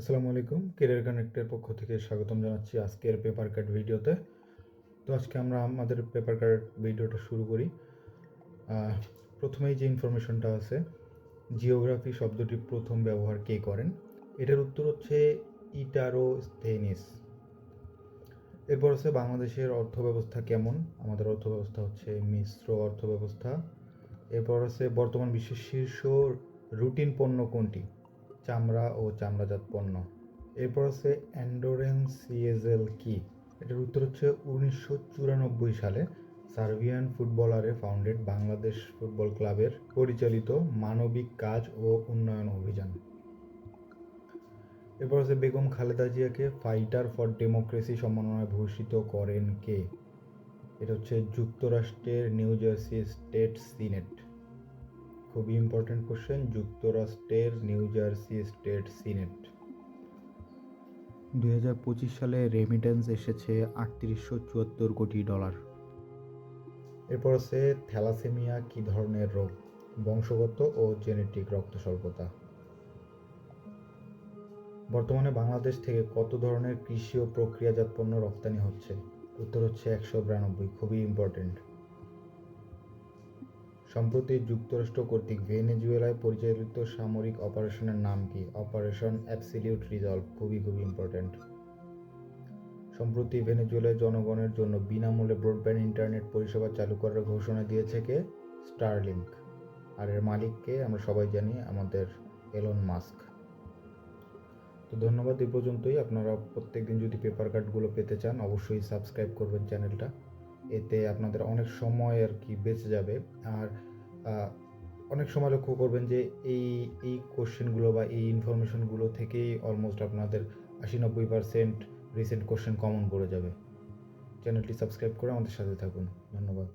আসসালামু আলাইকুম কেরিয়ার কানেক্টের পক্ষ থেকে স্বাগতম জানাচ্ছি আজকের পেপার কাট ভিডিওতে। তো আজকে আমরা আমাদের পেপার কাট ভিডিওটা শুরু করি। প্রথমেই যে ইনফরমেশনটা আছে জিওগ্রাফি শব্দটি প্রথম ব্যবহার কে করেন? এটার উত্তর হচ্ছে ইটারো স্থেনিস এরপর হচ্ছে বাংলাদেশের অর্থব্যবস্থা কেমন? আমাদের অর্থব্যবস্থা হচ্ছে মিশ্র অর্থব্যবস্থা। এরপর হচ্ছে বর্তমান বিশ্বের শীর্ষ রুটিন পণ্য কোনটি? চামড়া ও চামড়াজাত পণ্য। এরপর হচ্ছে অ্যান্ডোরেন্স সিএজেল কি? এটার উত্তর হচ্ছে উনিশশো চুরানব্বই সালে সার্বিয়ান ফুটবলারে ফাউন্ডেড বাংলাদেশ ফুটবল ক্লাবের পরিচালিত মানবিক কাজ ও উন্নয়ন অভিযান। এরপর হচ্ছে বেগম খালেদা জিয়াকে ফাইটার ফর ডেমোক্রেসি সম্মাননায় ভূষিত করেন কে? এটা হচ্ছে যুক্তরাষ্ট্রের নিউ জার্সি স্টেট সিনেট খুবই ইম্পর্টেন্ট কোশ্চেন যুক্তরাষ্ট্রের নিউ জার্সি স্টেট সিনেট দুই হাজার পঁচিশ সালে রেমিটেন্স এসেছে আটত্রিশশো চুয়াত্তর কোটি ডলার এরপর আছে থ্যালাসেমিয়া কী ধরনের রোগ? বংশগত ও জেনেটিক রক্ত স্বল্পতা। বর্তমানে বাংলাদেশ থেকে কত ধরনের কৃষি ও প্রক্রিয়াজাত পণ্য রপ্তানি হচ্ছে? উত্তর হচ্ছে একশো বিরানব্বই খুবই ইম্পর্টেন্ট সম্প্রতি যুক্তরাষ্ট্র কর্তৃক ভেনেজুয়েলায় পরিচালিত সামরিক অপারেশনের নাম কি? অপারেশন অ্যাবসিলিউট রিজলভ খুবই খুবই ইম্পর্ট্যান্ট। সম্প্রতি ভেনেজুয়েলার জনগণের জন্য বিনামূল্যে ব্রডব্যান্ড ইন্টারনেট পরিষেবা চালু করার ঘোষণা দিয়েছে কে? স্টারলিংক। আর এর মালিককে আমরা সবাই জানি, আমাদের এলন মাস্ক। তো ধন্যবাদ এই পর্যন্তই। আপনারা প্রত্যেকদিন যদি পেপার কার্ডগুলো পেতে চান, অবশ্যই সাবস্ক্রাইব করবেন চ্যানেলটা। এতে আপনাদের অনেক সময় আর কি বেঁচে যাবে। আর অনেক সময় লক্ষ্য করবেন যে এই এই কোশ্চেনগুলো বা এই ইনফরমেশনগুলো থেকেই অলমোস্ট আপনাদের আশি নব্বই পার্সেন্ট রিসেন্ট কোশ্চেন কমন পড়ে যাবে। চ্যানেলটি সাবস্ক্রাইব করে আমাদের সাথে থাকুন। ধন্যবাদ।